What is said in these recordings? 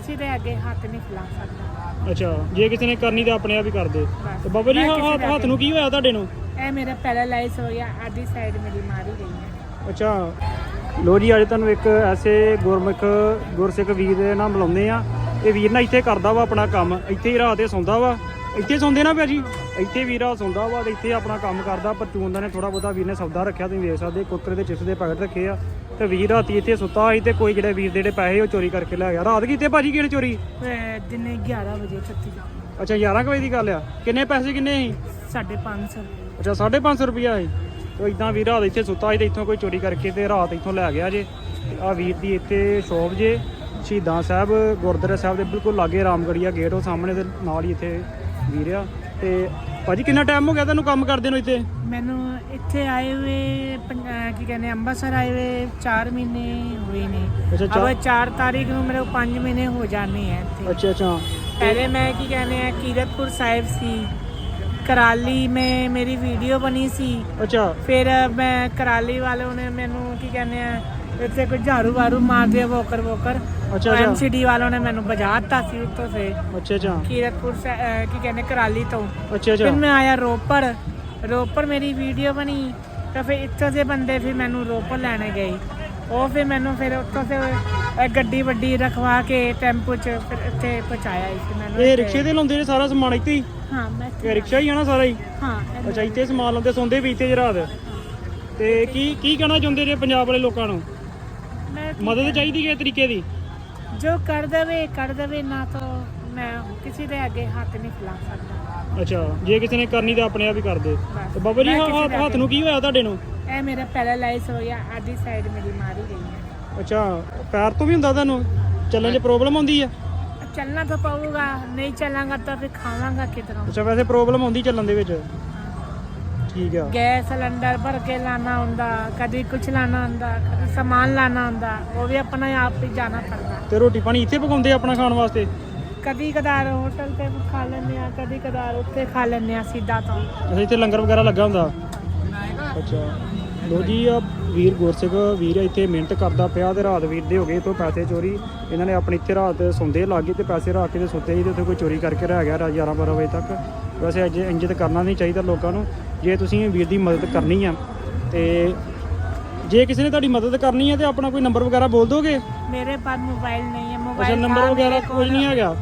ਕਿਸੇ ਦੇ ਅੱਗੇ ਹੱਥ ਨਹੀਂ ਫੈਲਾ ਸਕਦਾ। ਅੱਛਾ ਜੇ ਕਿਸੇ ਨੇ ਕਰਨੀ ਤਾਂ ਆਪਣੇ ਆਪ ਹੀ ਕਰ ਦੇ। ਤੇ ਬਾਬਾ ਜੀ ਮੈਂ ਹਾਂ- ਕਿਸੇ ਹੱਥ ਦੇ ਹੱਥ ਨੂੰ ਕੀ ਹੋਇਆ ਤੁਹਾਡੇ ਨੂੰ? ਇਹ ਮੇਰਾ ਪੈਰਾਲਾਈਜ਼ ਹੋ ਗਿਆ ਆਦੀ ਸਾਈਡ ਮੇਰੀ ਮਾਰੀ ਗਈ ਹੈ। ਅੱਛਾ। ਲੋ ਜੀ ਅੱਜ ਤੁਹਾਨੂੰ ਇੱਕ ਐਸੇ ਗੁਰਮੁਖ ਗੁਰਸਿੱਖ ਵੀਰ ਦੇ ਨਾਲ ਮਿਲਾਉਂਦੇ ਆ ਇਹ ਵੀਰ ਨਾ ਇੱਥੇ ਕਰਦਾ ਵਾ ਆਪਣਾ ਕੰਮ ਇੱਥੇ ਹੀ ਰਾਤ ਸੌਂਦਾ ਵਾ। ਇੱਥੇ ਸੌਂਦੇ ਨਾ ਭਾਜੀ? ਇੱਥੇ ਵੀਰ ਰਾਤ ਸੌਂਦਾ ਵਾ ਤੇ ਇੱਥੇ ਆਪਣਾ ਕੰਮ ਕਰਦਾ ਪਰਚੂਨ ਦਾ ਨੇ ਥੋੜਾ ਬਹੁਤਾ ਵੀਰ ਨੇ ਸੌਦਾ ਰੱਖਿਆ ਤੁਸੀਂ ਵੇਖ ਸਕਦੇ ਕੁੱਕਰੇ ਦੇ ਚਿਪਸ ਦੇ ਪੈਕਟ ਰੱਖੇ ਆ। ਤੇ ਵੀਰ ਰਾਤੀ ਇੱਥੇ ਸੁੱਤਾ ਸੀ ਤੇ ਕੋਈ ਜਿਹੜੇ ਵੀਰ ਦੇ ਜਿਹੜੇ ਪੈਸੇ ਉਹ ਚੋਰੀ ਕਰਕੇ ਲੈ ਗਿਆ। ਰਾਤ ਕੀਤੇ ਭਾਜੀ ਕਿਹਨੇ ਚੋਰੀ? ਦਿਨੇ 11 ਵਜੇ ਛੱਤੀ ਅੱਛਾ 11 ਕੁ ਵਜੇ ਦੀ ਗੱਲ ਆ। ਕਿੰਨੇ ਪੈਸੇ ਕਿੰਨੇ ਸੀ? ਸਾਢੇ ਪੰਜ ਸੌ। ਅੱਛਾ 550 ਰੁਪਿਆ ਹੈ ਤੇ ਇਦਾਂ ਵੀ ਰਾਤ ਇੱਥੇ ਸੁੱਤਾ ਸੀ ਤੇ ਇੱਥੋਂ ਕੋਈ ਚੋਰੀ ਕਰਕੇ ਤੇ ਰਾਤ ਇੱਥੋਂ ਲੈ ਗਿਆ ਜੇ। ਆ ਵੀਰ ਦੀ ਇੱਥੇ ਸ਼ੋਪ ਜੇ ਸ਼ਹੀਦਾਂ ਸਾਹਿਬ ਗੁਰਦੁਆਰਾ ਸਾਹਿਬ ਦੇ ਬਿਲਕੁਲ ਲਾਗੇ ਰਾਮਗੜੀਆ ਗੇਟ ਉਹ ਸਾਹਮਣੇ ਦੇ ਨਾਲ ਹੀ ਇੱਥੇ ਵੀਰ ਆ। ਤੇ ਭਾਜੀ ਕਿੰਨਾ ਟਾਈਮ ਹੋ ਗਿਆ ਤੁਹਾਨੂੰ ਕੰਮ ਕਰਦੇ ਨੂੰ ਇੱਥੇ? ਮੈਨੂੰ ਇੱਥੇ ਆਏ ਹੋਏ ਕੀ ਕਹਿੰਦੇ ਅੰਮ੍ਰਿਤਸਰ ਆਏ ਹੋਏ 4 ਮਹੀਨੇ ਹੋਏ ਨੇ। ਅੱਛਾ, ਚਾਰ- ਅਬ 4 ਤਾਰੀਖ ਨੂੰ ਮੇਰੇ 5 ਮਹੀਨੇ ਹੋ ਜਾਣੇ ਹੈ ਇੱਥੇ। ਅੱਛਾ ਅੱਛਾ। ਪਹਿਲੇ ਮੈਂ ਕੀ ਕਹਿੰਦੇ ਆ ਕੀਰਤਪੁਰ ਸਾਹਿਬ ਸੀ। कराली में मेरी वीडियो बनी सी ਅੱਛਾ फिर मैं कराली वालों ने मैनू की कहने हैं ਇੱਥੇ ਕੋਈ ਝਾੜੂ ਵਾਰੂ ਮਾਰਦੇ ਵੋਕਰ ਵੋਕਰ ਅੱਛਾ ਅੱਛਾ ਐਮਸੀਡੀ ਵਾਲੋਂ ਨੇ ਮੈਨੂੰ ਬਜਾ ਦਿੱਤਾ ਸੀ ਉੱਥੋਂ ਸੇ ਅੱਛਾ ਅੱਛਾ ਕੀਰਤਪੁਰ ਸੇ ਅਹ ਕੀ ਕਹਿੰਦੇ ਕਰਾਲੀ ਤੋਂ ਅੱਛਾ ਫਿਰ ਅੱਛਾ ਮੈਂ ਆਇਆ ਰੋਪੜ ਰੋਪੜ ਮੇਰੀ ਵੀਡੀਓ ਬਣੀ ਤਾਂ ਫਿਰ ਇੱਥੋਂ ਦੇ ਬੰਦੇ ਫਿਰ ਮੈਨੂੰ ਰੋਪੜ ਲੈਣੇ ਗਏ ਉਹ ਫਿਰ ਮੈਨੂੰ ਫਿਰ ਉੱਥੋਂ ਸੇ ਅਹ ਗੱਡੀ ਵੱਡੀ ਰਖਵਾ ਕੇ ਟੈਂਪੂ 'ਚ ਫਿਰ ਇੱਥੇ ਪਹੁੰਚਾਇਆ ਸੀ ਮੈਨੂੰ ਇਹ। ਰਿਕਸ਼ੇ ਤੇ ਲਾਉਂਦੇ ਨੇ ਸਾਰਾ ਸਮਾਨ ਇੱਥੇ ਹੀ? ਹਾਂ ਮੈਂ ਇਹ ਰਿਕਸ਼ਾ ਹੀ ਆ ਨਾ ਸਾਰਾ ਹੀ? ਹਾਂ ਅੱਛਾ ਇੱਥੇ ਸਮਾਨ ਲਾਉਂਦੇ ਸੌਂਦੇ ਵੀ ਇੱਥੇ ਜੀ ਰਾਤ ਤੇ ਕੀ ਕੀ ਕਹਿਣਾ ਚਾਹੁੰਦੇ ਨੇ ਪੰਜਾਬ ਵਾਲੇ ਲੋਕਾਂ ਨੂੰ? ਮੈਂ ਮਦਦ ਚਾਹੀਦੀ ਹੈ ਤਰੀਕੇ ਦੀ? ਜੋ ਕਰ ਦੇਵੇ ਕਰ ਦੇਵੇ ਨਾ ਤਾਂ ਮੈਂ ਕਿਸੇ ਦੇ ਅੱਗੇ ਹੱਥ ਨਹੀਂ ਫੈਲਾ ਸਕਦਾ। ਅੱਛਾ ਜੇ ਕਿਸੇ ਨੇ ਕਰਨੀ ਤਾਂ ਆਪਣੇ ਆਪ ਹੀ ਕਰ ਦੇ। ਬਸ। ਤੇ ਬਾਬਾ ਜੀ ਮੈਂ ਹਾਂ- ਕਿਸੇ ਹੱਥ ਦੇ ਹੱਥ ਨੂੰ ਕੀ ਹੋਇਆ ਤੁਹਾਡੇ ਨੂੰ? ਇਹ ਮੇਰਾ ਪੈਰਾਲਾਈਜ਼ ਹੋ ਗਿਆ ਆਦੀ ਸਾਈਡ ਮੇਰੀ ਮਾਰੀ ਗਈ ਹੈ। ਅੱਛਾ ਪੈਰ ਤੋਂ ਵੀ ਹੁੰਦਾ ਤੁਹਾਨੂੰ ਚੱਲਣ 'ਚ ਪ੍ਰੋਬਲਮ ਆਉਂਦੀ ਆ? ਚੱਲਣਾ ਤਾਂ ਪਊਗਾ ਨਹੀਂ ਚੱਲਾਂਗਾ ਤਾਂ ਫਿਰ ਖਾਵਾਂਗਾ ਕਿਧਰੋਂ ਅੱਛਾ ਵੈਸੇ ਪ੍ਰੋਬਲਮ ਆਉਂਦੀ ਚੱਲਣ ਦੇ ਵਿੱਚ? ਠੀਕ ਆ। ਗੈਸ ਸਿਲੰਡਰ ਭਰ ਕੇ ਲਾਣਾ ਹੁੰਦਾ ਕਦੀ ਕੁਝ ਲਾਣਾ ਹੁੰਦਾ ਕਦੀ ਸਮਾਨ ਲਾਣਾ ਹੁੰਦਾ ਉਹ ਵੀ ਆਪਣਾ ਆਪ ਹੀ ਜਾਣਾ ਪੈਂਦਾ। ਤੇ ਰੋਟੀ ਪਾਣੀ ਇੱਥੇ ਪਕਾਉਂਦੇ ਆ ਆਪਣਾ ਖਾਣ ਵਾਸਤੇ? ਕਦੀ ਕਦਾਰ ਹੋਟਲ ਤੇ ਖਾ ਲੈਂਦੇ ਆ ਕਦੀ ਕਦਾਰ ਉੱਥੇ ਖਾ ਲੈਂਦੇ ਆ ਸਿੱਧਾ ਤੋਂ। ਅੱਛਾ ਇੱਥੇ ਲੰਗਰ ਵਗੈਰਾ ਲੱਗਾ ਹੁੰਦਾ? ਅੱਛਾ। ਲੋ ਜੀ ਆ ਵੀਰ ਗੁਰਸਿੱਖ ਵੀਰ ਇੱਥੇ ਮਿਹਨਤ ਕਰਦਾ ਪਿਆ ਤੇ ਰਾਤ ਵੀਰ ਦੇ ਹੋ ਗਏ ਤੋਂ ਪੈਸੇ ਚੋਰੀ। ਇਹਨਾਂ ਨੇ ਆਪਣੀ ਇੱਥੇ ਰਾਤ ਸੌਂਦੇ ਲਾਗੇ ਤੇ ਪੈਸੇ ਰੱਖ ਕੇ ਤੇ ਸੁੱਤੇ ਜੀ ਤੇ ਉੱਥੇ ਕੋਈ ਚੋਰੀ ਕਰਕੇ ਰਹਿ ਗਿਆ 11 12 ਵਜੇ ਤੱਕ। ਵੈਸੇ ਅੱਜ ਇੰਜ ਕਰਨਾ ਨਹੀਂ ਚਾਹੀਦਾ ਲੋਕਾਂ ਨੂੰ। ਜੇ ਤੁਸੀਂ ਵੀਰ ਦੀ ਮਦਦ ਕਰਨੀ ਆ ਤੇ ਜੇ ਕਿਸੇ ਨੇ ਤੁਹਾਡੀ ਮਦਦ ਕਰਨੀ ਹੈ ਤੇ ਆਪਣਾ ਕੋਈ ਨੰਬਰ ਵਗੈਰਾ ਬੋਲ ਦੋਗੇ? ਮੇਰੇ ਪਾਸ ਮੋਬਾਈਲ ਨਹੀਂ ਹੈ। ਮੋਬਾਈਲ ਨੰਬਰ ਵਗੈਰਾ ਕੁਝ ਨਹੀਂ ਹੈਗਾ।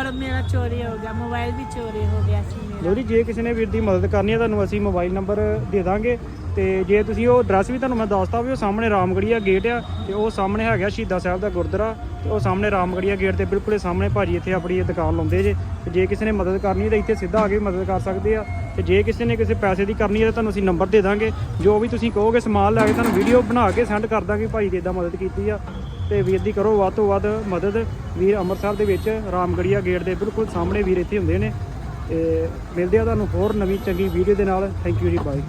ਔਰ ਮੇਰਾ ਚੋਰੀ ਹੋ ਗਿਆ, ਮੋਬਾਈਲ ਵੀ ਚੋਰੀ ਹੋ ਗਿਆ ਸੀ ਮੇਰਾ। ਲੋਰੀ ਜੇ ਕਿਸੇ ਨੇ ਵੀਰ ਦੀ ਮਦਦ ਕਰਨੀ ਹੈ, ਤੁਹਾਨੂੰ ਅਸੀਂ ਮੋਬਾਈਲ ਨੰਬਰ ਦੇ ਦਾਂਗੇ। ਤੇ ਜੇ ਤੁਸੀਂ ਉਹ ਐਡਰੈਸ ਵੀ ਤੁਹਾਨੂੰ ਮੈਂ ਦੱਸਤਾ ਵੀ ਉਹ ਸਾਹਮਣੇ ਰਾਮਗੜੀਆ ਗੇਟ ਆ, ਤੇ ਉਹ ਸਾਹਮਣੇ ਹੈਗਾ ਸ਼ਹੀਦਾ ਸਾਹਿਬ ਦਾ ਗੁਰਦੁਆਰਾ, ਤੇ ਉਹ ਸਾਹਮਣੇ ਰਾਮਗੜੀਆ ਗੇਟ ਦੇ ਬਿਲਕੁਲ ਹੀ ਸਾਹਮਣੇ ਭਾਜੀ ਇੱਥੇ ਆਪਣੀ ਦੁਕਾਨ ਲਾਉਂਦੇ ਜੇ। ਤੇ ਜੇ ਕਿਸੇ ਨੇ ਮਦਦ ਕਰਨੀ ਹੈ, ਤਾਂ ਇੱਥੇ ਸਿੱਧਾ ਆ ਕੇ ਵੀ ਮਦਦ ਕਰ ਸਕਦੇ ਆ। ਤੇ ਜੇ ਕਿਸੇ ਨੇ ਕਿਸੇ ਪੈਸੇ ਦੀ ਕਰਨੀ ਹੈ, ਤਾਂ ਤੁਹਾਨੂੰ ਅਸੀਂ ਨੰਬਰ ਦੇ ਦਾਂਗੇ। ਜੋ ਵੀ ਤੁਸੀਂ ਕਹੋਗੇ ਸਮਾਨ ਲੈ ਕੇ ਤੁਹਾਨੂੰ ਵੀਡੀਓ ਬਣਾ ਕੇ ਸੈਂਡ ਕਰ ਦਾਂਗੇ ਭਾਈ ਦੀ ਇਦਾਂ ਮਦਦ ਕੀਤੀ ਆ। ਤੇ ਵੀਰ ਦੀ ਕਰੋ ਵੱਧ ਤੋਂ ਵੱਧ ਮਦਦ। ਵੀਰ ਅੰਮ੍ਰਿਤਸਰ ਦੇ ਵਿੱਚ ਰਾਮਗੜੀਆ ਗੇਟ ਦੇ ਬਿਲਕੁਲ ਸਾਹਮਣੇ ਵੀਰ ਇੱਥੇ ਹੁੰਦੇ ਨੇ। ਤੇ ਮਿਲਦੇ ਆ ਤੁਹਾਨੂੰ ਹੋਰ ਨਵੀਂ ਚੰਗੀ ਵੀਡੀਓ ਦੇ ਨਾਲ। ਥੈਂਕ ਯੂ ਜੀ ਬਾਏ